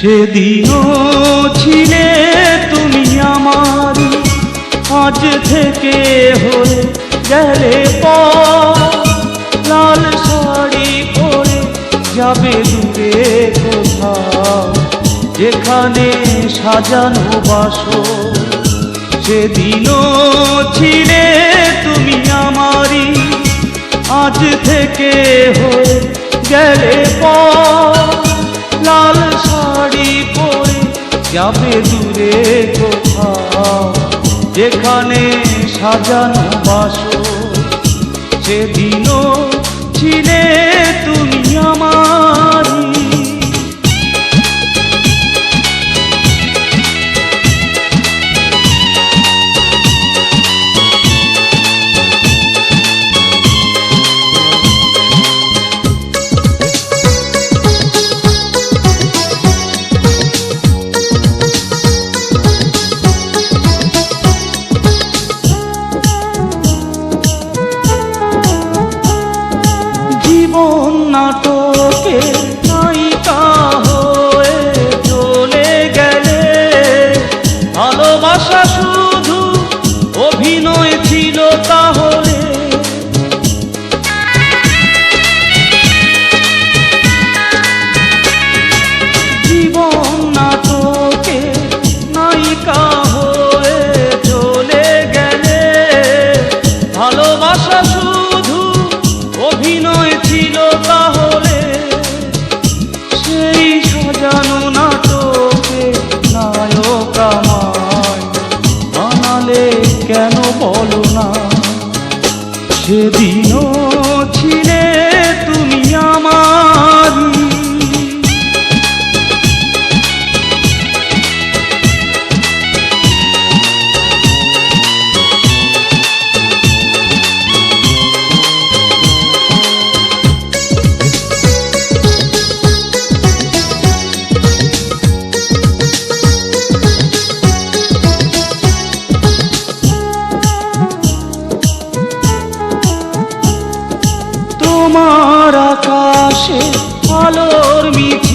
সেদিনও ছিলে তুমি আমার আজ থেকে হয়ে গেলে লাল শাড়ি পরে যাবে দূরে কোথাও। যেখানে সাজানো বাসো সেদিনও ছিলে তুমি আমারই। আজ থেকে হয়ে গেলে পর যাবে দূরে কোথাও যেখানে সাজানো বাসো সেদিনও ছিলে নাটকে নায়িকা হয়ে চলে গেলে ভালোবাসা শুধু অভিনয় ছিল তাহলে। জীবন নাটকে নায়িকা হয়ে চলে গেলে ভালোবাসা আকাশে আলোর মিছিলে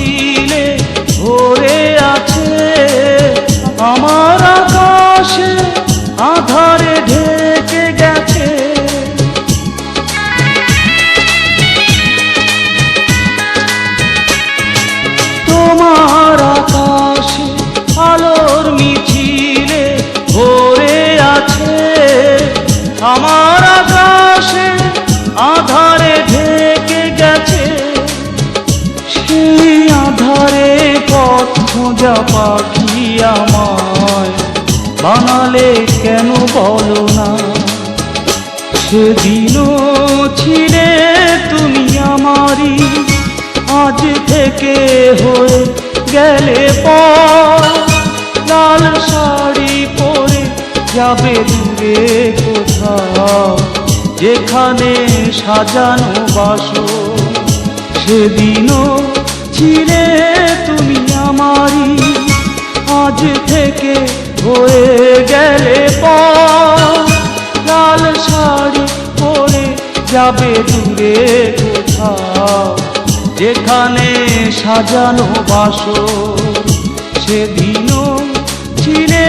পাখি আমায়। বানালে কেন বলো না? সেদিনও ছিলে তুমি আমারই। আজ থেকে হয়ে গেলে পর। লাল শাড়ি পরে যাবে দূরে কোথাও। যেখানে সাজানো বাসো সেদিনও ছিলে তুমি আমারই আজ থেকে হয়ে গেলে লাল শাড়ি পরে যাবে দূরে যেখানে সাজানো বাসো সেদিনও ছিলে